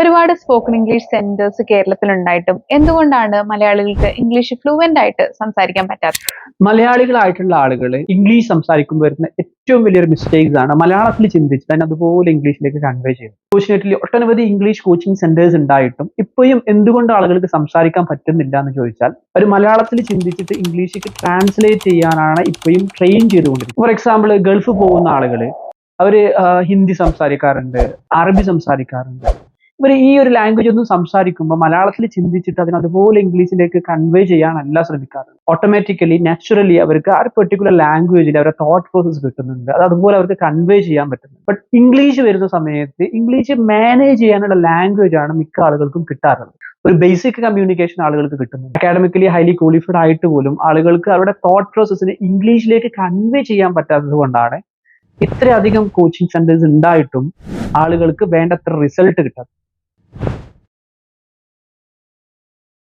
ഒരുപാട് spoken English centres കേരളത്തിൽ ഉണ്ടായിട്ടും എന്തുകൊണ്ടാണ് മലയാളികൾക്ക് ഇംഗ്ലീഷ് ഫ്ലുവന്റ് ആയിട്ട് സംസാരിക്കാൻ പറ്റാത്തത്? മലയാളികളായിട്ടുള്ള ആളുകൾ ഇംഗ്ലീഷ് സംസാരിക്കുമ്പോൾ വരുന്ന ഏറ്റവും വലിയൊരു മിസ്റ്റേക്സ് ആണ് മലയാളത്തിൽ ചിന്തിച്ച് തന്നെ അതുപോലെ ഇംഗ്ലീഷിലേക്ക് കൺവേ ചെയ്യും ഫോർച്ചുനേറ്റ്ലി ഒട്ടനവധി ഇംഗ്ലീഷ് കോച്ചിങ് സെന്റേഴ്സ് ഉണ്ടായിട്ടും ഇപ്പോഴും എന്തുകൊണ്ട് ആളുകൾക്ക് സംസാരിക്കാൻ പറ്റുന്നില്ല എന്ന് ചോദിച്ചാൽ ഒരു മലയാളത്തിൽ ചിന്തിച്ചിട്ട് ഇംഗ്ലീഷിലേക്ക് ട്രാൻസ്ലേറ്റ് ചെയ്യാനാണ് ഇപ്പോഴും ട്രെയിൻ ചെയ്തുകൊണ്ടിരിക്കുന്നത്. ഫോർ എക്സാമ്പിൾ ഗൾഫ് പോകുന്ന ആളുകൾ അവർ ഹിന്ദി സംസാരിക്കാറുണ്ട് അറബി സംസാരിക്കാറുണ്ട്. ഇവർ ഈ ഒരു ലാംഗ്വേജ് ഒന്നും സംസാരിക്കുമ്പോൾ മലയാളത്തിൽ ചിന്തിച്ചിട്ട് അതിന് അതുപോലെ ഇംഗ്ലീഷിലേക്ക് കൺവേ ചെയ്യാനല്ല ശ്രമിക്കാറ്. ഓട്ടോമാറ്റിക്കലി നാച്ചുറലി അവർക്ക് ആ ഒരു പെർട്ടിക്കുലർ ലാംഗ്വേജിൽ അവരുടെ തോട്ട് പ്രോസസ് കിട്ടുന്നുണ്ട്. അത് അതുപോലെ അവർക്ക് കൺവേ ചെയ്യാൻ പറ്റുന്നു ബട്ട് ഇംഗ്ലീഷ് വരുന്ന സമയത്ത് ഇംഗ്ലീഷ് മാനേജ് ചെയ്യാനുള്ള ലാംഗ്വേജ് ആണ് മിക്ക ആളുകൾക്കും കിട്ടാറുള്ളത്. ഒരു ബേസിക് കമ്മ്യൂണിക്കേഷൻ ആളുകൾക്ക് കിട്ടുന്നു അക്കാഡമിക്കലി ഹൈലി ക്വാളിഫൈഡ് ആയിട്ട് പോലും ആളുകൾക്ക് അവരുടെ തോട്ട് പ്രോസസ്സിനെ ഇംഗ്ലീഷിലേക്ക് കൺവേ ചെയ്യാൻ പറ്റാത്തത് കൊണ്ടാണ് ഇത്രയധികം കോച്ചിങ് സെന്റേഴ്സ് ഉണ്ടായിട്ടും ആളുകൾക്ക് വേണ്ടത്ര റിസൾട്ട് കിട്ടാത്തത്.